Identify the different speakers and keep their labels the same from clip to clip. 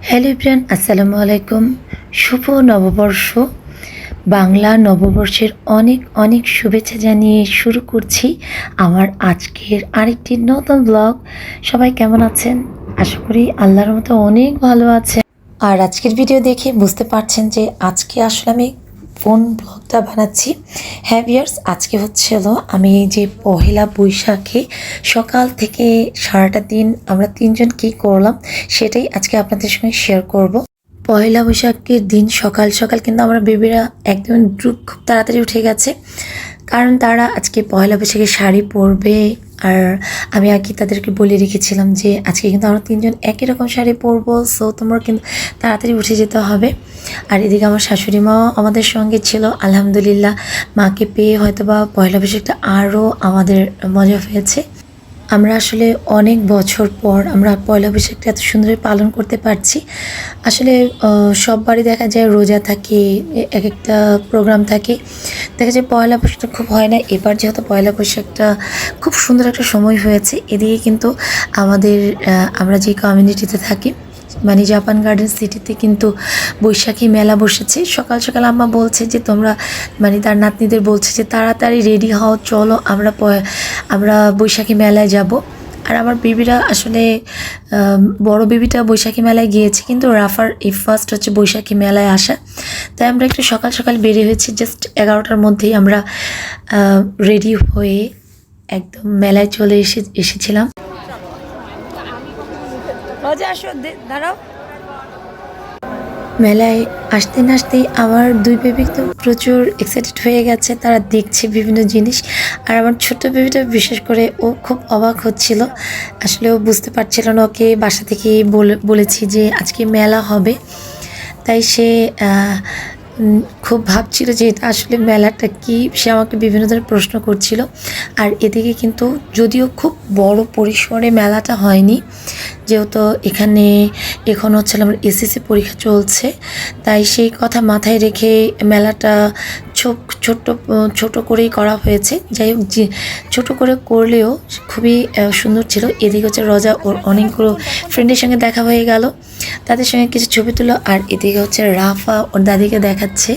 Speaker 1: Hello Ibran, আসসালামু আলাইকুম। শুভ নববর্ষ। বাংলা নববর্ষের অনেক অনেক শুভেচ্ছা জানিয়ে শুরু করছি আমার আজকের আরেকটি নতুন ব্লগ সবাই কেমন আছেন? আশা করি আল্লাহর মতো অনেক ভালো আছেন। আর আজকের ভিডিও দেখে বুঝতে পারছেন যে আজকে আসলে আমি কোন ব্লগটা বানাচ্ছি? হ্যাঁ ভিয়ার্স আজকে হচ্ছে আমি যে পহেলা বৈশাখে সকাল থেকে সারাটা দিন আমরা তিনজন কী করলাম, সেটাই আজকে আপনাদের সঙ্গে শেয়ার করব। পয়লা বৈশাখের দিন সকাল সকাল কিন্তু আমরা বেবিরা একদম খুব তাড়াতাড়ি উঠে গেছে। কারণ তারা আজকে পয়লা বৈশাখে শাড়ি পরবে আর আমি আগে তাদেরকে বলে রেখেছিলাম যে আজকে কিন্তু আমরা তিনজন একই রকম শাড়ি পরবো সো তোমরা কিন্তু তাড়াতাড়ি উঠে যেতে হবে। আর এদিকে আমার শাশুড়ি মাও আমাদের সঙ্গে ছিল, আলহামদুলিল্লাহ। মাকে পেয়ে হয়তো বা পয়লা বৈশাখটা আরও আমাদের মজা হয়েছে। আমরা আসলে অনেক বছর পর আমরা পয়লা বৈশাখটা এত সুন্দর পালন করতে পারছি। আসলে সব বাড়ি দেখা যায় রোজা থাকে এক একটা প্রোগ্রাম থাকে। দেখা যায় পয়লা বৈশাখটা খুব হয় না। এবার যেহেতু পয়লা বৈশাখটা খুব সুন্দর একটা সময় হয়েছে, এদিকে কিন্তু আমাদের আমরা যে কমিউনিটিতে থাকি মানে জাপান গার্ডেন সিটিতে কিন্তু বৈশাখী মেলা বসেছে। সকাল সকাল আম্মা বলছে যে, তোমরা মানে তার নাতনিদের বলছে যে, তাড়াতাড়ি রেডি হও, চলো, আমরা আমরা বৈশাখী মেলায় যাব। আর আমার বেবিরা আসলে বড় বেবিটা বৈশাখী মেলায় গিয়েছে, কিন্তু রাফার এই ফার্স্ট হচ্ছে বৈশাখী মেলায় আসা। তাই আমরা একটু সকাল সকাল বেরিয়ে হয়েছি জাস্ট এগারোটার মধ্যেই আমরা রেডি হয়ে একদম মেলায় চলে এসে, এসেছিলাম।
Speaker 2: আসো দাঁড়াও।
Speaker 1: মেলায় আসতে না আসতেই আমার দুই বেবি তো প্রচুর এক্সাইটেড হয়ে গেছে, তারা দেখছে বিভিন্ন জিনিস। আর আমার ছোট্ট বেবিটা বিশেষ করে ও খুব অবাক হচ্ছিল। আসলে ও বুঝতে পারছিল না, ওকে বাসা থেকে বলে, বলেছি যে আজকে মেলা হবে। তাই সে খুব ভাবছিল যে আসলে মেলাটা কি? সে আমাকে বিভিন্ন ধরনের প্রশ্ন করছিল। আর এদিকে কিন্তু যদিও খুব বড় পরিসরে মেলাটা হয়নি যেহেতু এখানে এখন হচ্ছে আমার এসএসসি পরীক্ষা চলছে, তাই সেই কথা মাথায় রেখে মেলাটা ছোট ছোট করেই করা হয়েছে। যাই হোক ছোট করে করলেও খুবই সুন্দর ছিল। এদিকে হচ্ছে রজা ওর অনেকগুলো ফ্রেন্ডের সঙ্গে দেখা হয়ে গেল। তাদের সঙ্গে কিছু ছবি তুলো। আর এদিকে হচ্ছে রাফা ওর দাদিকে দেখাচ্ছে।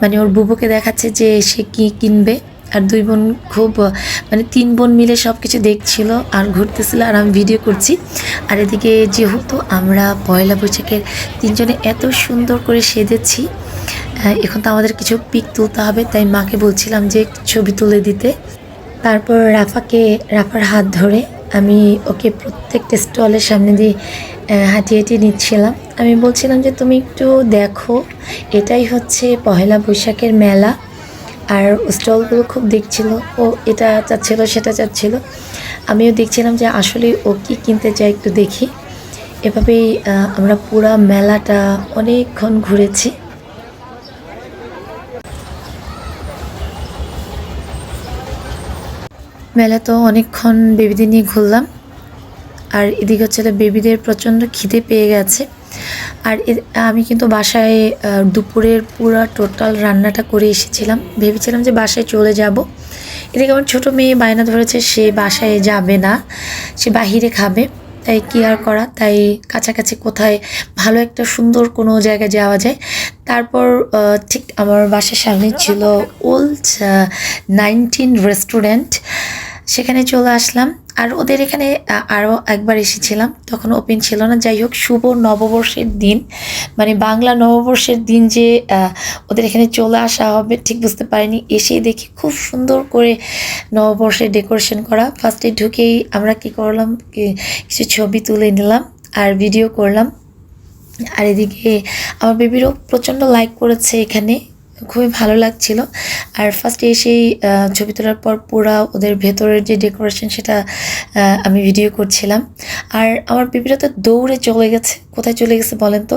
Speaker 1: মানে ওর বুবুকে দেখাচ্ছে যে সে কি কিনবে। আর দুই বোন খুব মানে তিন বোন মিলে সব কিছু দেখছিল আর ঘুরতেছিল আর আমি ভিডিও করছি। আর এদিকে যেহেতু আমরা পয়লা বৈশাখের তিনজনে এত সুন্দর করে সেজেছি এখন তো আমাদের কিছু পিক তুলতে হবে, তাই মাকে বলছিলাম যে ছবি তুলে দিতে। তারপর রাফাকে, রাফার হাত ধরে আমি ওকে প্রত্যেকটা স্টলের সামনে দিয়ে হাঁটিয়ে হাঁটিয়ে নিচ্ছিলাম। আমি বলছিলাম যে, তুমি একটু দেখো, এটাই হচ্ছে পহেলা বৈশাখের মেলা। আর স্টলগুলো খুব দেখছিল ও এটা চাচ্ছিল, সেটা চাচ্ছিল। আমিও দেখছিলাম যে আসলে ও কি কিনতে চায় একটু দেখি। এভাবেই আমরা পুরা মেলাটা অনেকক্ষণ ঘুরেছি। মেলা তো অনেকক্ষণ বেবিদের নিয়ে ঘুরলাম। আর এদিকে হচ্ছে বেবিদের প্রচণ্ড খিদে পেয়ে গেছে। আর আমি কিন্তু বাসায় দুপুরের পুরো টোটাল রান্নাটা করে এসেছিলাম। ভেবেছিলাম যে বাসায় চলে যাব। এদিকে আমার ছোটো মেয়ে বায়না ধরেছে, সে বাসায় যাবে না। সে বাহিরে খাবে, তাই কি আর করা? তাই কাছাকাছি কোথায় ভালো একটা সুন্দর কোনো জায়গায় যাওয়া যায়। তারপর ঠিক আমার বাসার সামনে ছিল ওল্ড নাইনটিন রেস্টুরেন্ট সেখানে চলে আসলাম। আর ওদের এখানে আরও একবার এসেছিলাম। তখন ওপেন ছিল না। যাই হোক, শুভ নববর্ষের দিন। মানে বাংলা নববর্ষের দিন যে ওদের এখানে চলে আসা হবে, ঠিক বুঝতে পারিনি। এসেই দেখি খুব সুন্দর করে নববর্ষের ডেকোরেশন করা। ফার্স্টে ঢুকেই আমরা কি করলাম? কিছু ছবি তুলে নিলাম আর ভিডিও করলাম। আর এদিকে আমার বেবিরও প্রচণ্ড লাইক করেছে এখানে। খুবই ভালো লাগছিল। আর ফার্স্টে এসেই ছবি তোলার পর পুরা ওদের ভেতরের যে ডেকোরেশন সেটা আমি ভিডিও করছিলাম। আর আমার বেবিরা তো দৌড়ে চলে গেছে। কোথায় চলে গেছে বলেন তো?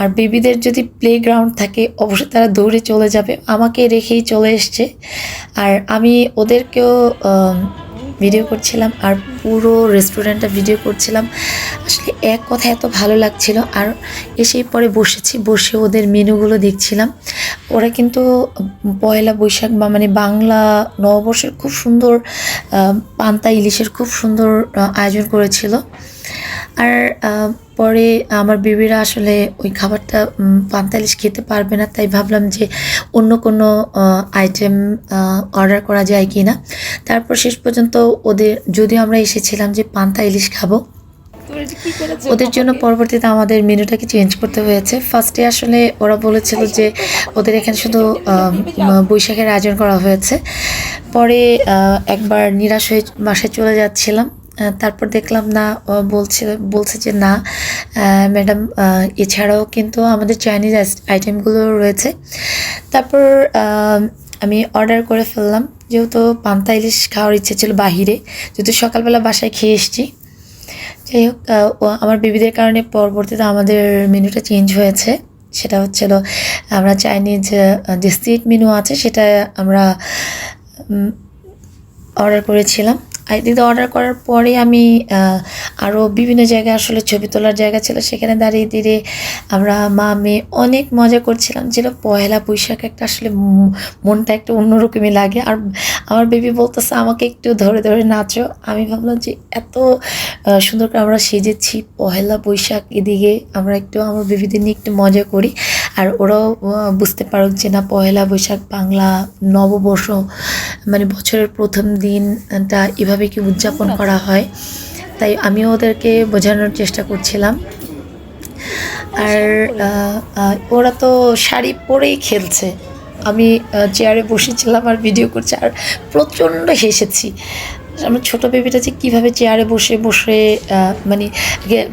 Speaker 1: আর বেবিদের যদি প্লে গ্রাউন্ড থাকে, অবশ্যই তারা দৌড়ে চলে যাবে। আমাকে রেখেই চলে এসছে। আর আমি ওদেরকেও ভিডিও করছিলাম। আর পুরো রেস্টুরেন্টটা ভিডিও করছিলাম। আসলে এক কথা এত ভালো লাগছিল। আর এসেই পরে বসেছি বসে ওদের মেনুগুলো দেখছিলাম। ওরা কিন্তু পয়লা বৈশাখ বা মানে বাংলা নববর্ষের খুব সুন্দর পান্তা ইলিশের খুব সুন্দর আয়োজন করেছিল। আর পরে আমার বেবিরা আসলে ওই খাবারটা উম, পান্তা ইলিশ খেতে পারবে না। তাই ভাবলাম যে অন্য কোনো আইটেম অর্ডার করা যায় কি না তারপর শেষ পর্যন্ত ওদের যদিও আমরা এসেছিলাম যে পান্তা ইলিশ খাব। ওদের জন্য পরবর্তীতে আমাদের মেনুটাকে চেঞ্জ করতে হয়েছে। ফার্স্টে আসলে ওরা বলেছিল যে ওদের এখানে শুধু বৈশাখের আয়োজন করা হয়েছে। পরে একবার নিরাশ হয়ে বাসায় চলে যাচ্ছিলাম। তারপর দেখলাম না ও বলছে বলছে যে না ম্যাডাম এছাড়াও কিন্তু আমাদের চাইনিজ আইটেমগুলো রয়েছে। তারপর আমি অর্ডার করে ফেললাম। যেহেতু পান্তা ইলিশ খাওয়ার ইচ্ছে ছিল বাহিরে, যেহেতু সকালবেলা বাসায় খেয়ে এসছি। যাই হোক আমার বেবিদের কারণে পরবর্তীতে আমাদের মেনুটা চেঞ্জ হয়েছে। সেটা হচ্ছিল আমরা চাইনিজ যে স্ট্রিট মেনু আছে, সেটা আমরা অর্ডার করেছিলাম। এদিকে অর্ডার করার পরে আমি আরও বিভিন্ন জায়গায় আসলে ছবি তোলার জায়গা ছিল, সেখানে দাঁড়িয়ে দাঁড়িয়ে আমরা মা, মেয়ে অনেক মজা করছিলাম। ছিল পয়লা বৈশাখ একটা আসলে মনটা একটু অন্যরকমই লাগে। আর আমার বেবি বলতেছে, আমাকে একটু ধরে ধরে নাচো। আমি ভাবলাম যে, এত সুন্দর করে আমরা সেজেছি পহেলা বৈশাখ এদিকে। আমরা একটু, আমার বেবিদের নিয়ে একটু মজা করি। আর ওরাও বুঝতে পারুক যে, না পহেলা বৈশাখ বাংলা নববর্ষ মানে বছরের প্রথম দিনটা এভাবে কি উদযাপন করা হয় তাই আমিও ওদেরকে বোঝানোর চেষ্টা করছিলাম। আর ওরা তো শাড়ি পরেই খেলছে। আমি চেয়ারে বসেছিলাম আর ভিডিও করছি আর প্রচণ্ড হেসেছি। আমার ছোটো বেবিটা যে কীভাবে চেয়ারে বসে বসে মানে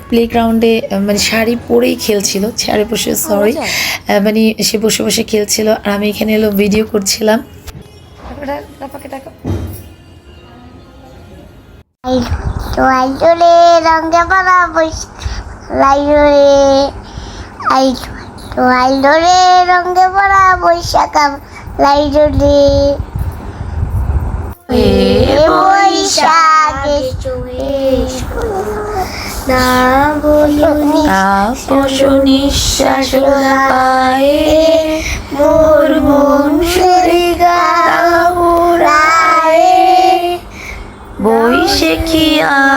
Speaker 1: প্লেগ্রাউন্ডে মানে শাড়ি পরেই খেলছিল চেয়ারে বসে সরি মানে সে বসে বসে খেলছিল আর আমি এখানে এলো ভিডিও করছিলাম।
Speaker 2: পাপাকে ডাকো।
Speaker 3: লাইজরে রঙে পড়া বৈশ লাইজরে লাইজরে রঙে পড়া বৈশাখ লাইজরে বৈশাখে না বলুনি
Speaker 1: পশু নিঃশ্বাস পায়ে
Speaker 3: মোর মন সুরে
Speaker 1: বৈশাখী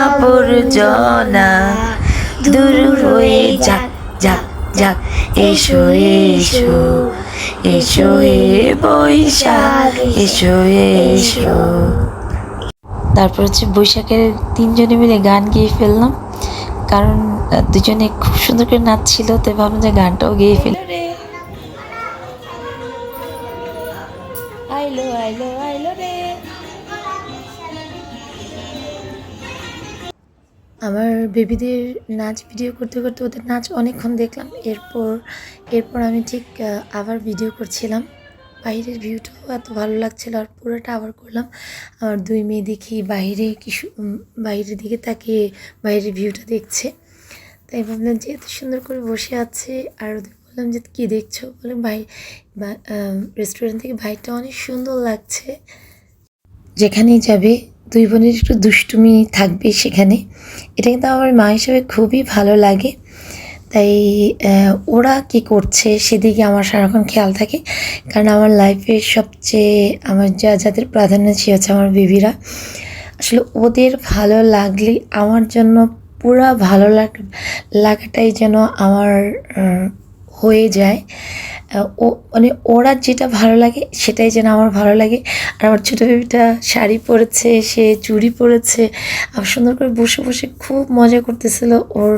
Speaker 1: আবর্জনা? দূর হয়ে যাক যাক যাক এসো এসো এসো এ বৈশাখ এসো এসো। তারপর হচ্ছে বৈশাখের তিনজনে মিলে গান গেয়ে ফেললাম। কারণ দুজনে খুব সুন্দর করে নাচছিল তাই ভাবলাম যে গানটাও গেয়ে ফেলি।
Speaker 2: আইলো আইলো।
Speaker 1: আমার বেবিদের নাচ ভিডিও করতে করতে ওদের নাচ অনেকক্ষণ দেখলাম। এরপর এরপর আমি ঠিক আবার ভিডিও করছিলাম। বাইরের ভিউটাও এত ভালো লাগছিল আর পুরোটা আবার করলাম। আমার দুই মেয়ে দেখি বাইরে কি সু- উম, বাইরের দিকে তাকিয়ে বাইরের ভিউটা দেখছে। তাই ভাবলাম যে এত সুন্দর করে বসে আছে আর ওদের বললাম যে কী দেখছ? বলে ভাই রেস্টুরেন্ট থেকে ভাইটা অনেক সুন্দর লাগছে। যেখানেই যাবে দুই বোনের একটু দুষ্টুমি থাকবে সেখানে। এটা কিন্তু আমার মা হিসেবে খুবই ভালো লাগে। তাই ওরা কি করছে সেদিকে আমার সারাক্ষণ খেয়াল থাকে। কারণ আমার লাইফের সবচেয়ে আমার যা, যাদের প্রাধান্য সে হচ্ছে আমার বিবিরা। আসলে ওদের ভালো লাগলে আমার জন্য পুরা ভালো লাগ, লাগাটাই যেন আমার হয়ে যায়। ও মানে ওরা যেটা ভালো লাগে সেটাই যেন আমার ভালো লাগে। আর আমার ছোটো বেবিটা শাড়ি পরেছে, সে চুড়ি পরেছে। আর সুন্দর করে বসে বসে খুব মজা করতেছিল ওর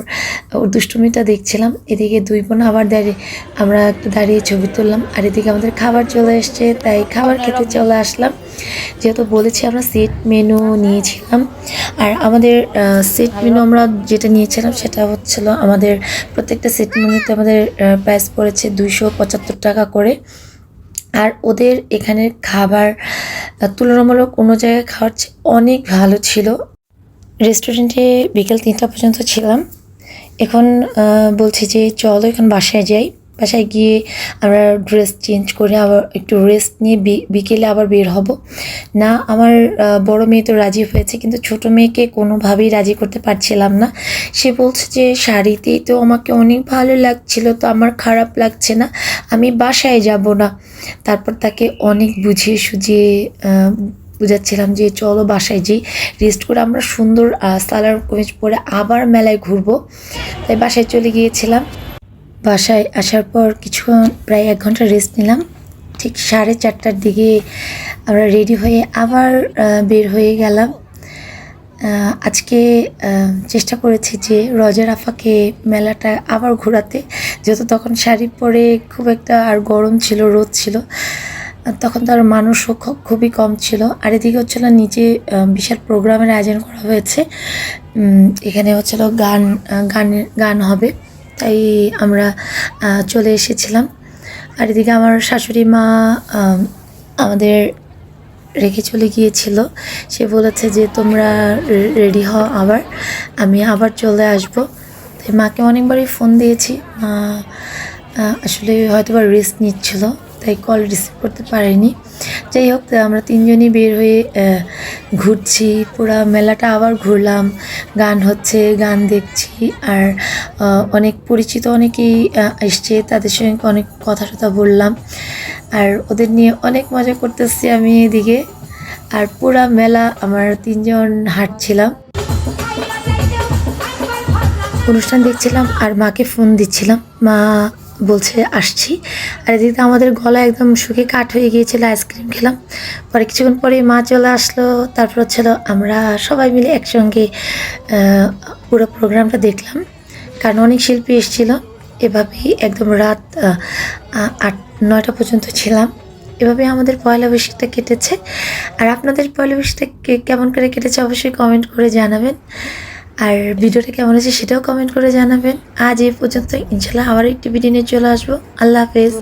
Speaker 1: ওর দুষ্টুমিটা দেখছিলাম। এদিকে দুই বোন আবার দাঁড়িয়ে, আমরা একটু দাঁড়িয়ে ছবি তুললাম। আর এদিকে আমাদের খাবার চলে এসছে, তাই খাবার খেতে চলে আসলাম। যেহেতু বলেছি আমরা সেট মেনু নিয়েছিলাম, আর আমাদের সেট মেনু আমরা যেটা নিয়েছিলাম সেটা হচ্ছিল আমাদের প্রত্যেকটা সেট মেনুতে আমাদের প্রাইস পড়েছে দুইশো পঁচাত্তর টাকা করে। আর ওদের এখানের খাবার তুলনামূলক অন্য জায়গায় খাওয়ার অনেক ভালো ছিল। রেস্টুরেন্টে বিকেল তিনটা পর্যন্ত ছিলাম। এখন বলছি যে চলো এখন বাসায় যাই। বাসায় গিয়ে আমরা ড্রেস চেঞ্জ করে আবার একটু রেস্ট নিয়ে বিকেলে আবার বের হব। না, আমার বড় মেয়ে তো রাজি হয়েছে, কিন্তু ছোট মেয়েকে কোনোভাবেই রাজি করতে পারছিলাম না। সে বলছে যে, শাড়িতেই তো আমাকে অনেক ভালো লাগছিল, তো আমার খারাপ লাগছে না, আমি বাসায় যাব না। তারপর তাকে অনেক বুঝিয়ে সুঝিয়ে বুঝাচ্ছিলাম যে, চলো বাসায় যাই রেস্ট করে আমরা সুন্দর সালার কমিজ পরে আবার মেলায় ঘুরবো। তাই বাসায় চলে গিয়েছিলাম। বাসায় আসার পর কিছুক্ষণ প্রায় এক ঘণ্টা রেস্ট নিলাম। ঠিক সাড়ে চারটার দিকে আমরা রেডি হয়ে আবার বের হয়ে গেলাম। আজকে চেষ্টা করেছি যে রজার আফাকে মেলাটা আবার ঘোরাতে। যেহেতু তখন শাড়ি পরে খুব একটা আর গরম ছিল, রোদ ছিল আর তখন তার মানুষও খুবই কম ছিল। আর এদিকে হচ্ছিল নিচে বিশাল প্রোগ্রামের আয়োজন করা হয়েছে। এখানে হচ্ছিল গান গানের, গান হবে। তাই আমরা চলে এসেছিলাম। আর এদিকে আমার শাশুড়ি মা আমাদের রেখে চলে গিয়েছিল। সে বলেছে যে, তোমরা রেডি হও আবার, আমি আবার চলে আসব। তাই মাকে অনেকবারই ফোন দিয়েছি। মা আসলে হয়তো বা রেস্ট নিচ্ছিল, তাই কল রিসিভ করতে পারিনি। যাই হোক আমরা তিনজনই বের হয়ে ঘুরছি। পুরা মেলাটা আবার ঘুরলাম। গান হচ্ছে, গান দেখছি। আর অনেক পরিচিত অনেকেই এসছে। তাদের সঙ্গে অনেক কথা টথা বললাম। আর ওদের নিয়ে অনেক মজা করতেছি আমি এদিকে। আর পুরা মেলা, আমার তিনজন হাঁটছিলাম। অনুষ্ঠান দেখছিলাম আর মাকে ফোন দিচ্ছিলাম। মা বলছে, আসছি। আর এদিকে আমাদের গলা একদম শুকিয়ে কাঠ হয়ে গিয়েছিল, আইসক্রিম খেলাম। পরে কিছুক্ষণ পরে মা চলে আসলো। তারপর হচ্ছিল আমরা সবাই মিলে একসঙ্গে পুরো প্রোগ্রামটা দেখলাম। কারণ অনেক শিল্পী এসেছিল। এভাবেই একদম রাত আট, নয়টা পর্যন্ত ছিলাম। এভাবে আমাদের পয়লা বৈশাখটা কেটেছে। আর আপনাদের পয়লা বৈশাখটা কেমন করে কেটেছে অবশ্যই কমেন্ট করে জানাবেন। আর ভিডিওটা কেমন হয়েছে সেটাও কমেন্ট করে জানাবেন। আজ এই পর্যন্ত ইনশাল্লাহ আবার একটি ভিডিও নিয়ে চলে আসব। আল্লাহ হাফেজ।